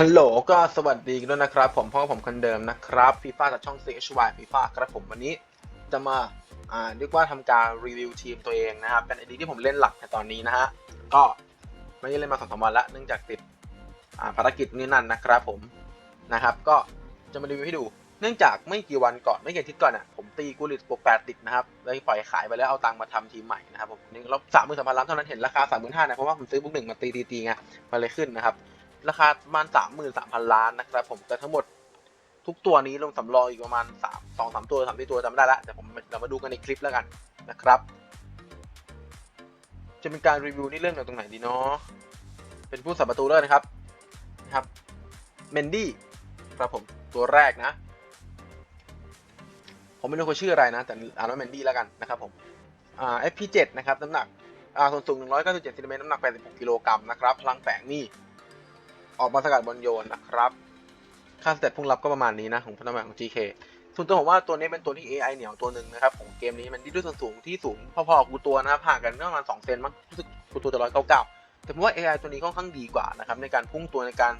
ฮัลโหลก็สวัสดีกันด้วยนะครับ ผมพ่อผมคนเดิมนะครับฟีฟ่าจากช่อง CHY ฟีฟ่าครับผมวันนี้จะมาอ่าเรียกว่าทำการรีวิวทีมตัวเองนะครับ เป็นไอดีที่ผมเล่นหลักในตอนนี้นะฮะ ก็ไม่ได้เล่นมาสองสามวันละเนื่องจากติดอ่าภารกิจนี่นั่นนะครับผมนะครับ ก็จะมารีวิวให้ดู เนื่องจากไม่กี่วันก่อนไม่กี่อาทิตย์ก่อนอะผมตีกูริตบวกแปดติดนะครับเลยปล่อยขายไปแล้วเอาตังค์มาทำทีมใหม่นะครับผมนี่ลบสามหมื่นสามพันล้านเท่านั้นเห็นราคาสามหมื่นห้านะเพราะว่าผมซื้อบุ๊กหนึ่งมาตีตีตีไงมาเลยขึ้นนะครับ ราคาประมาณสามหมื่นสามพันล้านนะครับ ผมแต่ทั้งหมดทุกตัวนี้ลงสำรองอีกประมาณสามสองสามตัวสามสี่ตัวจำไม่ได้ละแต่ผมเรามาดูกันในคลิปแล้วกันนะครับ จะเป็นการรีวิวนี่เรื่องตรงไหนดีเนาะเป็นผู้สับประตูเลยนะครับนะครับเมนดี้ครับผมตัวแรกนะ ผมไม่รู้เขาชื่ออะไรนะ แต่อ่านว่าเมนดี้แล้วกันนะครับผมอ่า FP7 นะครับน้ำหนักอ่าส่วนสูง 197เซนติเมตรน้ำหนัก86กิโลกรัมนะครับ พลังแฝงนี่ ออกมาสกัดบอลโยนนะครับ ค่าสเตตพุ่งรับก็ประมาณนี้นะของพันธมิตรของ GK ส่วนตัวผมว่าตัวนี้เป็นตัวที่ AI เหนียวตัวหนึ่งนะครับของเกมนี้มันที่ด้วยส่วนสูงที่สูงพอๆกับกูตัวนะครับห่างกันประมาณ2เซนมั้งรู้สึกกูตัวจะร้อยเก้าเก้าแต่ผมว่า AI ตัวนี้ค่อนข้างดีกว่านะครับในการพุ่งตัวในการ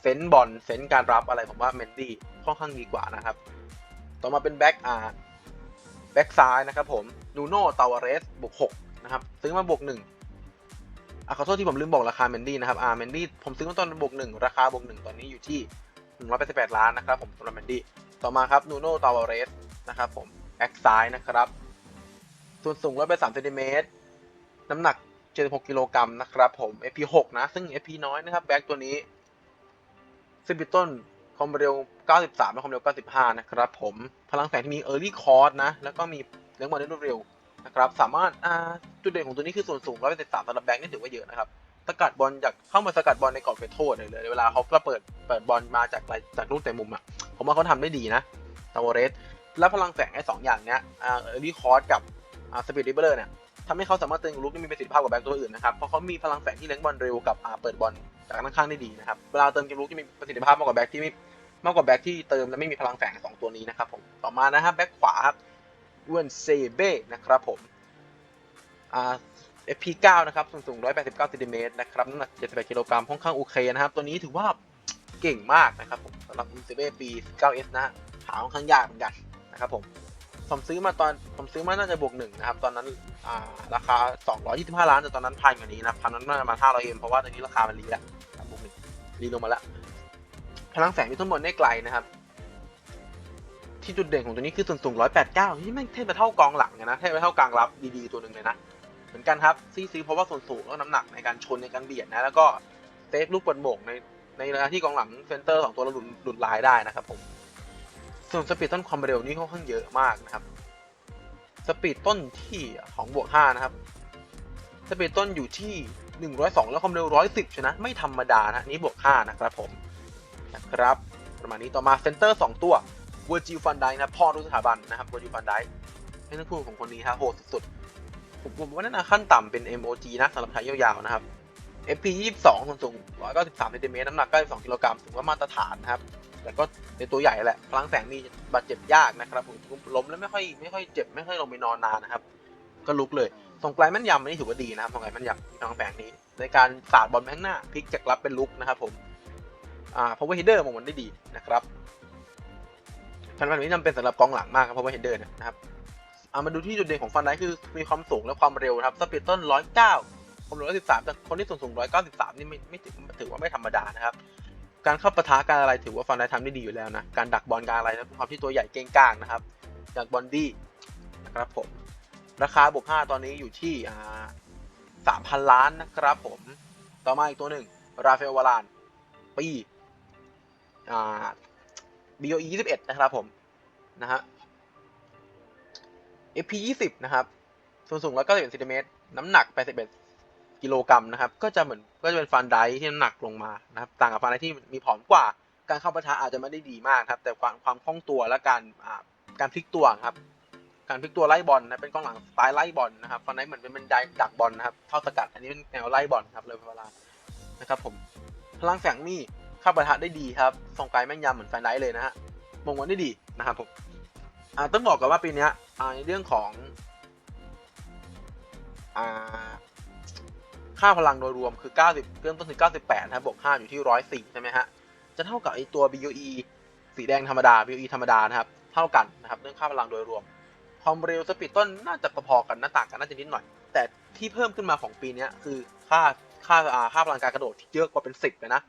เซนบอลเซนการรับอะไรผมว่าเมนดี้ค่อนข้างดีกว่านะครับต่อมาเป็นแบ็กอาร์แบ็กซ้ายนะครับผมนูโน่ตาวาเรสบวก6นะครับซื้อมาบวก1 อะขอโทษที่ผมลืมบอกราคาเมนดี้นะครับอ่าเมนดี้ผมซื้อมาตอนบวกหนึ่งราคาบวกหนึ่งตอนนี้อยู่ที่หนึ่งร้อยแปดสิบแปดล้านนะครับผมสำหรับเมนดี้ต่อมาครับนูโน่ตาวาเรสนะครับผมแบ็กซ้ายนะครับส่วนสูงร้อยแปดสามเซนติเมตรน้ำหนักเจ็ดหกกิโลกรัมนะครับผม FP หกนะ ซึ่ง FP น้อยนะครับแบ็กตัวนี้ซิบิต้นความเร็ว 93 และความเร็ว 95 นะครับผม พลังแสงที่มี Early c o r d นะ แล้วก็มีเลี้ยงบอลได้รวดเร็ว นะครับสามารถจุดเด่นของตัวนี้คือส่วนสูง173สำหรับแบงค์นี่ถือว่าเยอะนะครับสกัดบอลจากเข้ามาสกัดบอลในกรอบเขตโทษเลยเลยเวลาเขาเปิดเปิดบอลมาจากจากลูกเตะมุมอะผมว่าเขาทำได้ดีนะตาวเรสและพลังแฝงไอ้สองอย่างเนี้ยอ่าเออรีคอร์ดกับอ่าสปีดริเบอร์เนี่ยทำให้เขาสามารถเตือนลูกได้มีประสิทธิภาพกว่าแบงค์ตัวอื่นนะครับเพราะเขามีพลังแฝงที่เลี้ยงบอลเร็วกับอ่าเปิดบอลจากด้านข้างได้ดีนะครับเวลาเติมเกมลุกจะมีประสิทธิภาพมากกว่าแบ็คที่ไม่มากกว่าแบ็คที่เติมและไม่มีพลังแฝงสองตัวนี้นะครับผมต่อมานะครับแบ็คขวาครับ เวนเซเบ้นะครับผมอ่า FP9 นะครับสูงสูง 189ซนติเมตรนะครับน้ำหนัก 78กิโลกรัมค่อนข้างโอเคนะครับ ตัวนี้ถือว่าเก่งมากนะครับผมสำหรับ u c b ปี 9S นะหาค่อนข้างยากเหมือนกันนะครับผมผมซื้อมาตอนผมซื้อมาน่าจะบวกหนึ่งนะครับ ตอนนั้นอ่าราคา 225 ล้านแต่ตอนนั้นพันกว่านี้นะพันนั้นน่าจะมา500เอ็มเพราะว่าตอนนี้ราคามันรีแล้วบวกหนึ่งรีลงมาแล้วพลังแสงมีทั้งหมดได้ไกลนะครับ ที่จุดเด่นของตัวนี้คือส่วนสูง 189ที่แม่งเทพไปเท่ากองหลังเลยนะเทพไปเท่ากลางรับดีๆตัวหนึ่งเลยนะ เหมือนกันครับซีซีเพราะว่าส่วนสูงแล้วน้ำหนักในการชนในการเบียดนะ แล้วก็เซฟลูกบอลโบ่งในในเวลาที่กองหลังเซนเตอร์สองตัวเราหลุดหลุดลายได้นะครับผม ส่วนสปีดต้นความเร็วนี่ค่อนข้างเยอะมากนะครับ สปีดต้นที่ของบวกห้านะครับ สปีดต้นอยู่ที่หนึ่งร้อยสองแล้วความเร็วร้อยสิบชนะไม่ธรรมดานะนี่บวกห้านะครับผมนะครับประมาณนี้ต่อมาเซนเตอร์สองตัว เวอร์จิลฟันไดนะพ่อทุกสถาบันนะครับเวอร์จิลฟันไดให้ทั้งคู่ของคนนี้ฮะโหดสุดๆผมผมว่านั่นนะขั้นต่ำเป็น MOG นะสำหรับใช้ยาวๆนะครับ FP 22ส่วนสูง 193เซนติเมตรน้ำหนัก 92กิโลกรัมถือว่ามาตรฐานนะครับแต่ก็ในตัวใหญ่แหละพลังแสงมีบาดเจ็บยากนะครับผมล้มแล้วไม่ค่อยไม่ค่อยเจ็บไม่ค่อยลงไปนอนนานนะครับ ก็ลุกเลยส่งไกลแม่นยำนนี้ถือว่าดีนะครับส่งไกลแม่นยำพลังแสงนี้ ในการสาดบอลไปข้างหน้าพลิกจากรับเป็นลุกนะครับผมอ่า power header มองมันได้ดีนะครับ พันพันนี้จำเป็นสำหรับกองหลังมากครับ power header เนี่ยนะครับเอามาดูที่จุดเด่นของฟันไดคือมีความสูงและความเร็วครับสปีดต้น 109ความเร็ว113แต่คนที่สูงสูง193 นี่ไม่ไม่ถือถือว่าไม่ธรรมดานะครับการเข้าปะทะการอะไรถือว่าฟันไดทำได้ดีอยู่แล้วนะการดักบอลการอะไรนะความที่ตัวใหญ่เก่งกลางนะครับจากบอลดี้นะครับผมราคาบวก5ตอนนี้อยู่ที่อ่า3,000 ล้านนะครับผมต่อมาอีกตัวหนึ่งราฟาเอลวารานปีอ่า BOE 21 นะครับผม นะฮะ FP 20 นะครับ ส่วนสูง 191เซนติเมตร น้ำหนัก 81 กิโลกรัมนะครับ ก็จะเหมือน ก็จะเป็นฟันไดที่น้ำหนักลงมา นะครับ ต่างกับฟันไดที่มีผอมกว่า การเข้าปะทะอาจจะไม่ได้ดีมากครับ แต่ความความคล่องตัวและการ การพลิกตัวครับ การพลิกตัวไล่บอลนะ เป็นกองหลังสไตล์ไล่บอลนะครับ ฟันไดเหมือนเป็นบันไดดักบอลนะครับ เข้าสกัด อันนี้เป็นแนวไล่บอลครับเลยเวลา นะครับผม พลังแสงมี เข้าปะทะได้ดีครับส่งไกลแม่นยำเหมือนไฟันไดเลยนะฮะมงวันได้ดีนะครับผมอ่าต้องบอกกันว่าปีนี้อ่าในเรื่องของอ่าค่าพลังโดยรวมคือ 90เริ่มต้นที่98นะครับบวก5อยู่ที่ 104 ใช่ไหมฮะ จะเท่ากับไอตัว BOE สีแดงธรรมดา BOE ธรรมดานะครับ เท่ากันนะครับ เรื่องค่าพลังโดยรวม ความเร็วสปีดต้นน่าจะพอๆกันน่าต่างกันน่าจะนิดหน่อย แต่ที่เพิ่มขึ้นมาของปีนี้คือค่าค่าอ่าค่าพลังการกระโดดที่เยอะกว่าเป็น 10เลยนะ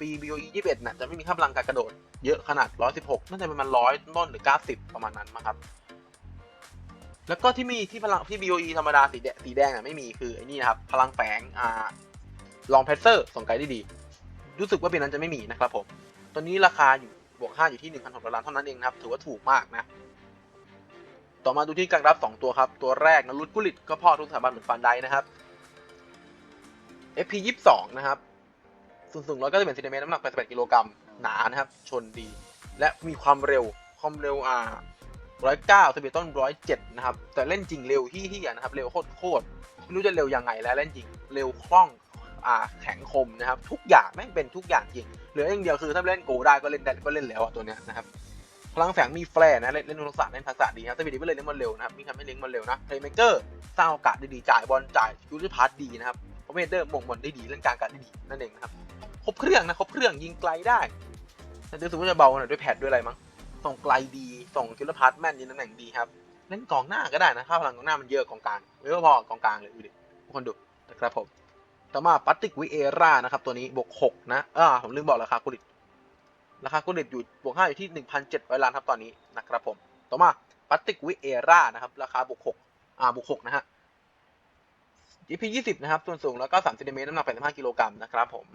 ปี BOE 21น่ะจะไม่มีค่าพลังการกระโดดเยอะขนาด 116 น่าจะประมาณ 100 ต้นหรือ 90 ประมาณนั้นมั้งครับ แล้วก็ที่มีที่พลังที่ BOE ธรรมดาสีแดงสีแดงอะไม่มีคือไอ้นี่นะครับ พลังแฝงอ่าลองเพเซอร์ส่งไกลได้ดี รู้สึกว่าปีนั้นจะไม่มีนะครับผม ตัวนี้ราคาอยู่บวก 5 อยู่ที่ 1,600ล้านเท่านั้นเองนะครับ ถือว่าถูกมากนะต่อมาดูที่การรับ 2 ตัวครับ ตัวแรกนะรุดกุลิตก็พ่อทุกสถาบันเหมือนฟันไดนะครับ FP 22 นะครับ สูงสูง191เซนติเมตรน้ำหนัก81กิโลกรัมหนานะครับ ชนดี และมีความเร็วความเร็วอ่า109สปีดต้น107นะครับ แต่เล่นจริงเร็วที่ที่นะครับ เร็วโคตรโคตรไม่รู้จะเร็วยังไงแล้วเล่นจริงเร็วคล่องอ่าแข็งคมนะครับ ทุกอย่างแม่งเป็นทุกอย่างจริงเหลืออย่างเดียวคือถ้าเล่นโกได้ก็เล่นได้ก็เล่นแล้วอะตัวเนี้ยนะครับพลังแฝงมีแฟร์นะเล่นเล่นทักษะเล่นทักษะดีครับแต่บีดีไม่เลยเล่นมันเร็วนะครับมีทำให้เล่นมันเร็วนะเพลย์เมเกอร์สร้างโอกาสได้ดีจ่ายบอลจ่ายยูทิพาร์ตดีนะครับเพราะเมเดอร์มงบอลได้ดีเล่นกลางการได้ดีนั่นเองนะครับ บเครื่องนะครบเครื่องยิงไกลได้แต่รู้สึกว่าจะเบาหน่อยด้วยแพดด้วยอะไรมั้งส่งไกลดีส่งคิลพาร์แม่นยิงตำแหน่งดีครับเล่นกองหน้าก็ได้นะค่าพลังกองหน้ามันเยอะกองกลางไม่พอกองกลางเลยดูดิทุกคนดูนะครับผมต่อมาปัตติกวิเอรานะครับตัวนี้บวกหกนะอ่าผมลืมบอกราคาคุริตราคากุลิตอยู่บวก5อยู่ที่ 1,700 ล้านครับตอนนี้นะครับผมต่อมาปัตติกวิเอรานะครับราคาบวก6อ่าบวก6นะฮะ GP 20 นะครับส่วนสูงแล้วก็3เซนติเมตรน้ำหนัก85กิโลกรัมนะครับผม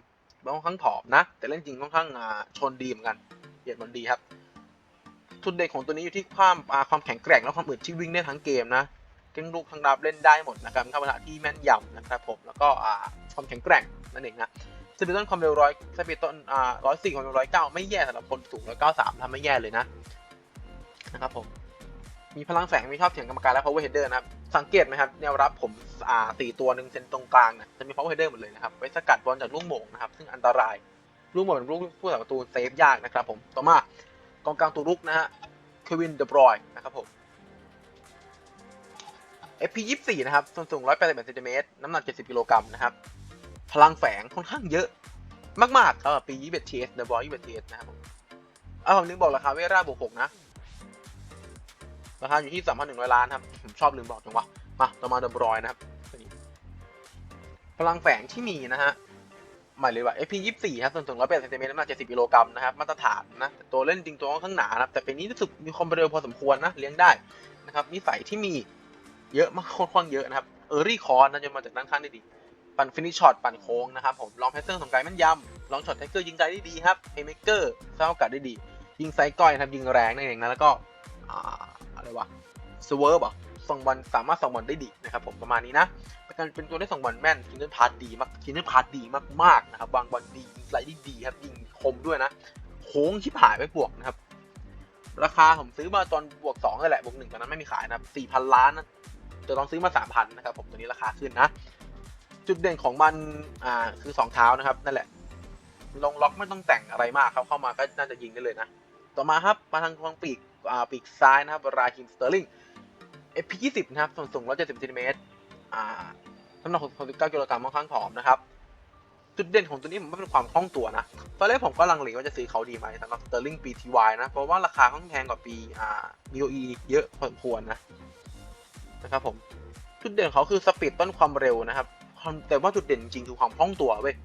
ค่อนข้างผอมนะ แต่เล่นจริงค่อนข้างชนดีเหมือนกันเหยียดมันดีครับทุนเด็กของตัวนี้อยู่ที่ความความแข็งแกร่งและความอึดที่วิ่งได้ทั้งเกมนะเก่งลูกทั้งรับเล่นได้หมดนะครับเข้าปะทะที่แม่นยำนะครับผมแล้วก็ความแข็งแกร่งนั่นเองนะสปีดต้นความเร็วร้อยสปีดต้นร้อยสี่ความเร็วร้อยเก้าไม่แย่สำหรับคนสูงร้อยเก้าสามทำไม่แย่เลยนะนะครับผม มีพลังแฝงมีชอบเถียงกรรมการและ power header นะครับ สังเกตไหมครับแนวรับผมอ่าสี่ตัวหนึ่งเซนตรงกลางเนี่ยจะมี power header หมดเลยนะครับ ไว้สกัดบอลจากลูกโมงนะครับ ซึ่งอันตราย ลูกโมงเป็นลูกผู้สาประตูเซฟยากนะครับผม ต่อมากองกลางตัวรุกนะฮะเควินเดบรอยนะครับผม FP 24นะครับส่วนสูง 181เซนติเมตรน้ำหนัก 70 กิโลกรัมนะครับ พลังแฝงค่อนข้างเยอะมากๆสำหรับปี21 TS The Boy 21 TS นะครับผมเอาผมลืมบอกราคาเวราบวก6นะ ราคาอยู่ที่ 3,100 ล้านครับ ผมชอบลืมบอกจังวะ มาต่อมา The Boy นะครับนี้พลังแฝงที่มีนะฮะหมายเลยว่า FP 24ครับส่วนสูง180เซนติเมตรน้ำหนัก70กิโลกรัมนะครับ มาตรฐานนะ ตัวเล่นจริงตัวค่อนข้างหนานะครับ แต่เป็นนี้รู้สึกมีความเร็วพอสมควรนะ เลี้ยงได้นะครับ นิสัยที่มีเยอะมากค่อนข้างเยอะนะครับ เออรี่คอนนะจะมาจากด้านข้างได้ดี ปั่นฟินิชช็อต ปั่นโค้งนะครับ ผม ลองแพทเทิร์นสงไกลแม่นยำลองช็อตไทเกอร์ยิงไกลได้ดีครับเอเมเกอร์สร้างโอกาสได้ดี ยิงไซก้อยนะครับ ยิงแรงนั่นเองนะ แล้วก็ อ่าอะไรวะสเวิร์บอะส่งบอลสามารถส่งบอลได้ดีนะครับผมประมาณนี้นะเป็นการเป็นตัวได้ส่งบอลแม่นคินเนอร์พาร์ดีมากคินเนอร์พาร์ดีมากๆนะครับวางบอลดียิงไกลได้ดีครับยิงคมด้วยนะโค้งชิบหายไปบวกนะครับราคาผมซื้อมาตอนบวกสองนี่นแหละบวกหนึ่งตอนนั้นไม่มีขายนะครับสี่พันล้านนะแต่ตอนซื้อมาสามพันนะครับผมตัวนี้ราคาขึ้นนะ จุดเด่นของมันอ่าคือสองเท้านะครับนั่นแหละลงล็อกไม่ต้องแต่งอะไรมากครับเข้ามาก็น่าจะยิงได้เลยนะ ต่อมาครับมาทางทางปีก ปีกซ้ายนะครับ ราคิมสเตอร์ลิง FP20 นะครับ ส่วนสูง 170เซนติเมตรน้ำหนัก 69กิโลกรัมค่อนข้างผอมนะครับ จุดเด่นของตัวนี้ผมว่าเป็นความคล่องตัวนะ ตอนแรกผมก็ลังเลว่าจะซื้อเขาดีไหมสำหรับสเตอร์ลิงปี TY นะ เพราะว่าราคาค่อนข้างแพงกว่าปีอ่า BOE เยอะพอสมควรนะนะครับผม จุดเด่นเขาคือสปีดต้นความเร็วนะครับ แต่ว่าจุดเด่นจริงคือความคล่องตัวเว้ย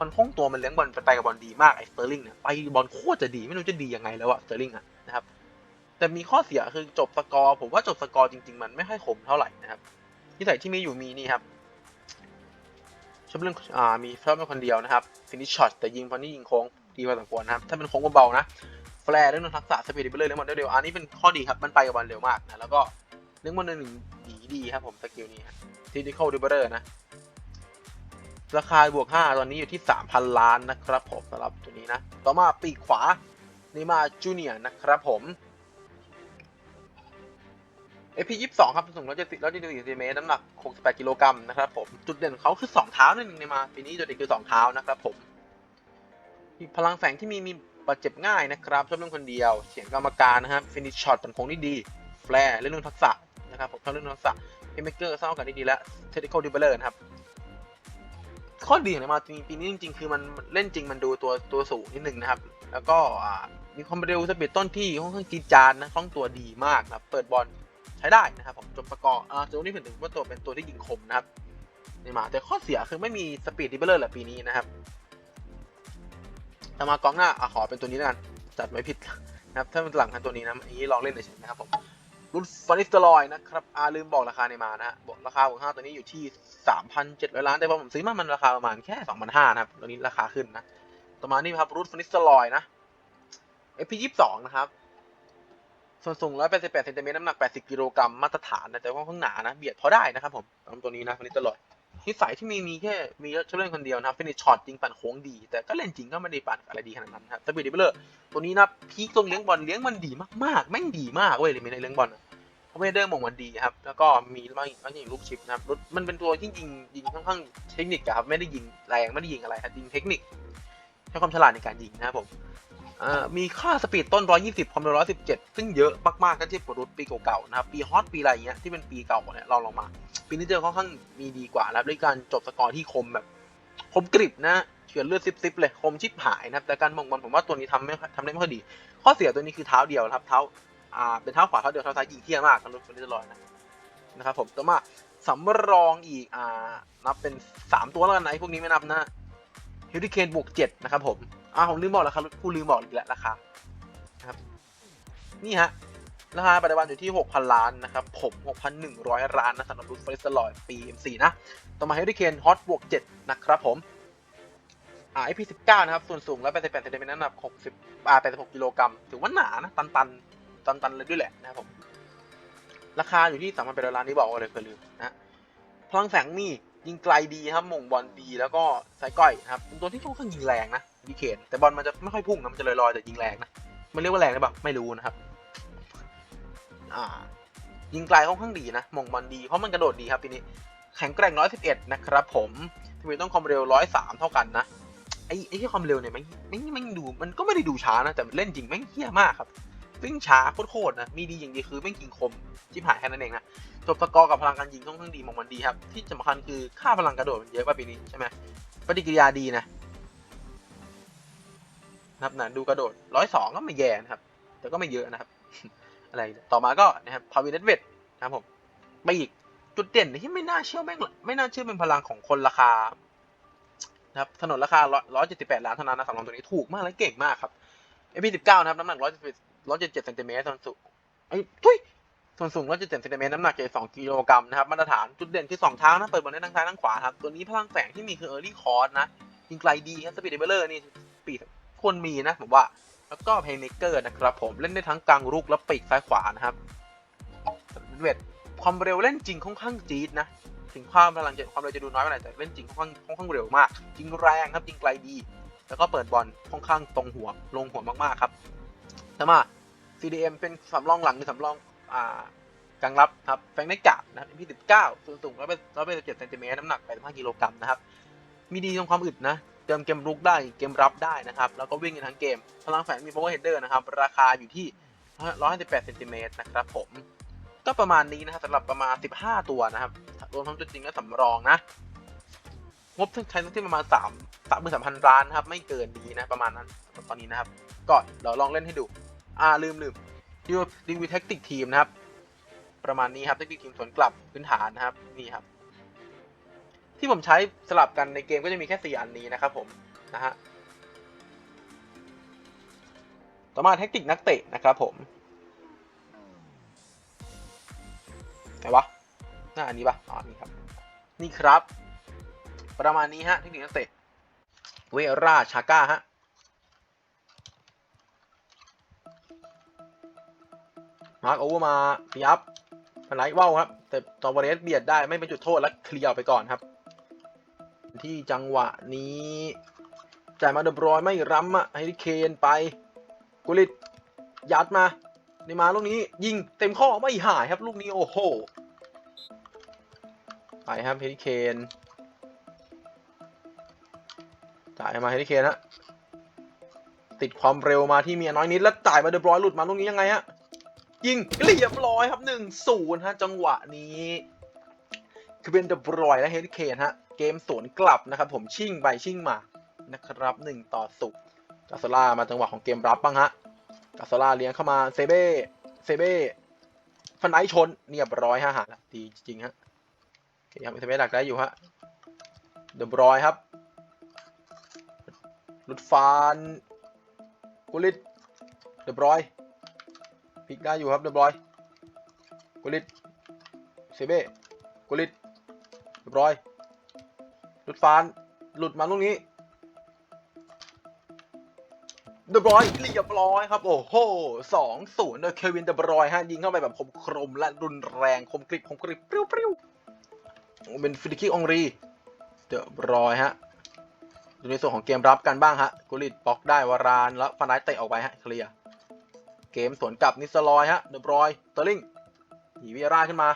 มันคล่องตัวมันเลี้ยงบอลไปกับบอลดีมากไอ้สเตอร์ลิงเนี่ยไปบอลโคตรจะดีไม่รู้จะดียังไงแล้วอะสเตอร์ลิงอะนะ แต่มีข้อเสียคือจบสกอร์ ผมว่าจบสกอร์จริง ๆ มันไม่ค่อยคมเท่าไหร่นะครับที่ใส่ที่มีอยู่มีนี่ครับชอบเรื่องอ่ามีชอบเป็นคนเดียวนะครับฟินิชช็อตแต่ยิงพอนี่ยิงโค้งดีพอสมควรนะครับ ถ้าเป็นโค้งเบาๆนะแฟร์เรื่องทักษะสปีดไปเลยเรื่องบอลได้เร็วๆอันนี้เป็นข้อดีครับมันไปกับบอลเร็วมากนะแล้วก็เรื่องบอลหนึ่งหนีดีครับผมสกิลนี้ทีดิคอลดิเบอร์นะราคาบวก 5 ตอนนี้อยู่ที่ 3,000 ล้านนะครับผมสำหรับตัวนี้นะ ต่อมาปีกขวานี่มาจูเนียร์นะครับผม AP 22ครับสูง170 174เซนติเมตรน้ำหนัก 68 กิโลกรัมนะครับผม จุดเด่นของเขาคือ 2 เท้านั่นเองในมา ปีนี้จุดเด่นคือ 2 เท้านะครับผม พลังแฝงที่มีมีบาดเจ็บง่ายนะครับ ชอบเล่นคนเดียว เสียงกรรมการนะครับฟินิชช็อตเป็นคงที่ดี แฟร์เล่นเรื่องทักษะนะครับผมชอบเล่นเรื่องทักษะเอเมเกอร์สร้างโอกาสได้ดีและเทคนิคอลดิเบลเลอร์นะครับข้อดีของเนมาปีนี้จริงๆ คือมันเล่นจริงมันดูตัวตัวสูงนิดนึงนะครับ แล้วก็มีความเร็วสปีดต้นที่ค่อนข้างจีจานนะคล่องตัวดีมากนะเปิดบอล ช้ได้นะครับผมจบประกอบอ่าตัวนี้เป็นถึงว่าตัวเป็นตัวที่ยิงคมนะครับเนมาแต่ข้อเสียคือไม่มีสปีดดิเบลเลอร์แหละปีนี้นะครับต่มากองหน้าอะขอเป็นตัวนี้แล้วกันจัดไว้ผิดนะครับถ้าเป็นหลังกันตัวนี้นะอันนี้ลองเล่นเฉยๆนะครับผมรุ่นฟานิสตอรอยนะครับอาลืมบอกราคาในมานะฮะบอกราคาของห้าตัวนี้อยู่ที่ 3,700 ล้านแต่พอผมซื้อมามันราคาประมาณแค่2,500นะครับตัวนี้ราคาขึ้นนะต่อมานี่ครับรุ่นฟานิสตอรอยนะ FP22 นะครับ ส่วนสูง 188เซนติเมตรน้ำหนัก 80 กิโลกรัมมาตรฐานนะแต่ว่าข้างหนานะ เบียดพอได้นะครับผมสำหรับตัวนี้นะฟานิสเตอรอยนิสัยที่มีมีแค่มีเฉเล่นคนเดียวนะครับฟินิชช็อตจริงปั่นโค้งดี แต่ก็เล่นจริงก็ไม่ได้ปั่นอะไรดีขนาดนั้นครับสปีดดิเบลเลอร์ตัวนี้นะพีคตรงเลี้ยงบอลเลี้ยงมันดีมากๆแม่งดีมากเว้ยเลยมีในเลี้ยงบอลอะเพราะเวเดอร์มงมันดีครับ แล้วก็มีบางบางอย่างลูกชิปนะครับรถมันเป็นตัวที่ยิงยิงค่อนข้างเทคนิคครับ ไม่ได้ยิงแรงไม่ได้ยิงอะไรครับยิงเทคนิคใช้ความฉลาดในการยิงนะครับผม มีค่าสปีดต้น 120 ความเร็ว 117 ซึ่งเยอะมากๆถ้าเทียบกับรถปีเก่าๆนะครับ ปีฮอตปีอะไรอย่างเงี้ยที่เป็นปีเก่าเนี่ยเราลองมา ปีนี้เจอค่อนข้างมีดีกว่านะครับด้วยการจบสกอร์ที่คมแบบ คมกริบนะเฉือนเลือดซิบๆเลย คมชิบหายนะครับ แต่การมองบอลผมว่าตัวนี้ทำไม่ทำได้ไม่ค่อยดี ข้อเสียตัวนี้คือเท้าเดียวนะครับ เท้า อ่า เป็นเท้าขวาเท้าเดียวเท้าซ้ายยิงเที่ยมากครับรถเฟอร์นิเจอร์ลอยนะนะครับผมต่อมาสำรองอีก อ่า นับเป็นสามตัวแล้วกันนะไอ้พวกนี้ไม่นับนะ เฮลิเคนบวกเจ็ดนะครับผมอ่าผมลืมบอกราคาผู้ลืมบอกอีกแล้วราคานะครับนี่ฮะราคาปัจจุบันอยู่ที่ 6,000 ล้านนะครับ ผม 6,100 ล้านนะสำหรับรุ่นเฟรสลอยปี M4 นะ ต่อมาเฮลิเคนฮอตบวก7นะครับผมอ่า IP19 นะครับ ส่วนสูง 188เซนติเมตรน้ำหนัก60อ่า86กิโลกรัมถือว่าหนานะ ตันๆตันๆเลยด้วยแหละนะครับผม ราคาอยู่ที่สามพันเป็นล้านนี้บอกเลยเคยลืมนะ พลังแสงมี ยิงไกลดีครับมงบอลดีแล้วก็สายก้อยครับเป็นตัวที่ค่อนข้างยิงแรงนะดีเคนแต่บอลมันจะไม่ค่อยพุ่งนะมันจะลอยๆแต่ยิงแรงนะมันเรียกว่าแรงหรือเปล่าไม่รู้นะครับอ่ายิงไกลค่อนข้างดีนะมงบอลดีเพราะมันกระโดดดีครับปีนี้แข็งแกร่ง 111 นะครับผมทวีต้องความเร็ว 103 เท่ากันนะไอ้ไอ้ที่ความเร็วเนี่ยไม่ไม่ไม่ดูมันก็ไม่ได้ดูช้านะแต่เล่นจริงแม่งเฮี้ยมากครับ วิ่งช้าโคตรๆนะ มีดีอย่างดีคือแม่งยิงคมชิบหายแค่นั้นเองนะ จบสกอร์กับพลังการยิงค่อนข้างดีมองมันดีครับ ที่สำคัญคือค่าพลังกระโดดมันเยอะกว่าปีนี้ใช่ไหมปฏิกิริยาดีนะนะครับนะดูกระโดดร้อยสองก็ไม่แย่นะครับ แต่ก็ไม่เยอะนะครับ อะไร ต่อมาก็นะครับพาวินเนตเวทนะครับผมไปอีกจุดเด่นที่ไม่น่าเชื่อแม่งไม่น่าเชื่อเป็นพลังของคนราคานะครับถนนราคาร้อยเจ็ดสิบแปดล้านเท่านั้นนะสำหรับตัวนี้ถูกมากและเก่งมากครับ MP19 นะครับน้ำหนักร้อย ร้อยเจ็ดเจ็ดเซนติเมตรส่วนสูงไอ้ทุยส่วนสูงร้อยเจ็ดเจ็ดเซนติเมตรน้ำหนักเจ็ดสองกิโลกรัมนะครับมาตรฐานจุดเด่นคือสองเท้านะเปิดบอลได้ทั้งซ้ายทั้งขวาครับตัวนี้พลังแฝงที่มีคือ Early c o r s นะยิงไกลดีครับสปีดเดเบลเลอร์นี่ปีดควรมีนะผมว่าแล้วก็เพย์เมเกอร์นะครับผมเล่นได้ทั้งกลางรุกและปีกซ้ายขวานะครับเวทความเร็วเล่นจริงค่อนข้างจี๊ดนะถึงความพลังจะความเร็วจะดูน้อยไปหน่อยแต่เล่นจริงค่อนข้างค่อนข้างเร็วมากยิงแรงครับยิงไกลดี แล้วก็เปิดบอลค่อนข้างตรงหัวลงหัวมากๆครับต่มา CDM เป็นสำรองหลังหรือสำรองอ่ากลางรับครับแฟงในกาดนะครับพี่สิบเก้าส่วนสูงร้อยเป็นร้อยเป็นเจ็ดเซนติเมตรน้ำหนักแปดสิบห้ากิโลกรัมนะครับ มีดีตรงความอึดนะ เติมเกมรุกได้เกมรับได้นะครับ แล้วก็วิ่งในทั้งเกม พลังแฝงมี power header นะครับ ราคาอยู่ที่ร้อยห้าสิบแปดเซนติเมตรนะครับผม ก็ประมาณนี้นะครับสำหรับประมาณสิบห้าตัวนะครับ รวมทั้งตัวจริงและสำรองนะ งบใช้ทั้งที่ประมาณสามสามพันล้านนะครับ ไม่เกินนี้นะประมาณนั้นตอนนี้นะครับก่อนเดี๋ยวลองเล่นให้ดู อ่าลืมลืมดิวดิวแท็กติกทีมนะครับ ประมาณนี้ครับแท็กติกทีมสวนกลับพื้นฐานนะครับนี่ครับ ที่ผมใช้สลับกันในเกมก็จะมีแค่สี่อันนี้นะครับผมนะฮะต่อมาแท็กติกนักเตะนะครับผมไหนวะหน้าอันนี้ปะอ๋อนี่ครับ นี่ครับ ประมาณนี้ฮะเทคนิคนักเตะเวราชาก้าฮะ มาร์กโอเวอร์มาพีอัพพันไลท์ว่าวครับ แต่ตอวเรสเบียดได้ไม่เป็นจุดโทษและเคลียร์ไปก่อนครับ ที่จังหวะนี้จ่ายมาเดบรอยไม่รั้มอะให้เคนไปกุลิตยัดมาในมาลูกนี้ยิงเต็มข้อไม่หายครับลูกนี้โอ้โหไปครับเฮริเคนจ่ายมาเฮริเคนฮะติดความเร็วมาที่เมียน้อยนิดแล้วจ่ายมาเดบรอยหลุดมาลูกนี้ยังไงฮะ ยิงเรียบร้อยครับหนึ่งศูนย์ฮะจังหวะนี้ คือเป็นเดบรอยและเฮดเคนฮะ เกมสวนกลับนะครับ ผมชิ่งไปชิ่งมานะครับหนึ่งต่อสุกาโซล่ามาจังหวะของเกมรับบ้างฮะกาโซล่าเลี้ยงเข้ามาเซเบ้เซเบ้ฟันไอชนเรียบร้อยฮะหาดีจริงฮะโอเคครับเซเบ้ดักได้อยู่ฮะเดบรอยครับลุดฟานกุลิตเดบรอย พลิกได้อยู่ครับเดบรอยกุลิตเซเบ้กุลิตเรียบร้อยหลุดฟานหลุดมาลูกนี้เดบรอยเรียบร้อยครับ โอ้โหสองศูนย์โดยเควินเดบรอยฮะยิงเข้าไปแบบคมครมและรุนแรงคมกริบคมกริบเปรี้ยวเปรี้ยวเป็นฟรีคิกองรีเดบรอยฮะดูในส่วนของเกมรับกันบ้างฮะกุลิตบล็อกได้วารานแล้วฟันไดเตะออกไปฮะเคลียร์ เกมสวนกลับนิสลอยฮะเดบรอยเตอร์ลิงหนีวิอาร่าขึ้นมา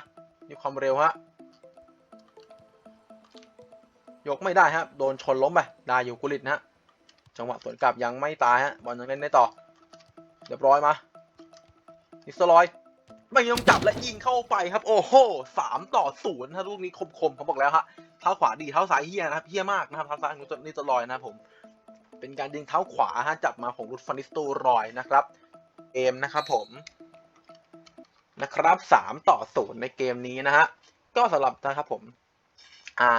มีความเร็วฮะยกไม่ได้ฮะโดนชนล้มไปได้อยู่กุลิตนะฮะจังหวะสวนกลับยังไม่ตายฮะบอลยังเล่นได้ต่อเรียบร้อยมานิสลอยไม่ยอมจับและยิงเข้าไปครับ โอ้โหสามต่อศูนย์ฮะลูกนี้คมๆเขาบอกแล้วฮะเท้าขวาดีเท้าซ้ายเฮียนะครับเฮียมากนะครับเท้าซ้ายของนิสลอยนะครับผมเป็นการยิงเท้าขวาฮะจับมาของรุดฟานิสโตรอยนะครับ เกมนะครับผมนะครับสามต่อศูนย์ในเกมนี้นะฮะก็สำหรับนะครับผมอ่า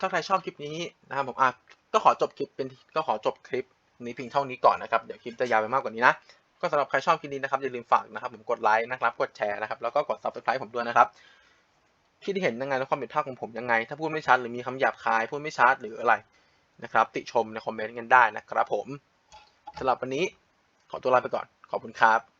ถ้าใครชอบคลิปนี้นะครับผมอะก็ขอจบคลิปเป็นก็ขอจบคลิปนี้เพียงเท่านี้ก่อนนะครับเดี๋ยวคลิปจะยาวไปมากกว่านี้นะก็สำหรับใครชอบคลิปนี้นะครับอย่าลืมฝากนะครับผมกดไลค์นะครับกดแชร์นะครับแล้วก็กด subscribe ผมด้วยนะครับคิดเห็นยังไงและความผิดพลาดของผมยังไง ถ้าพูดไม่ชัดหรือมีคำหยาบคายพูดไม่ชัดหรืออะไรนะครับ ติชมในคอมเมนต์กันได้นะครับผมสำหรับวันนี้ ขอตัวลาไปก่อน ขอบคุณครับ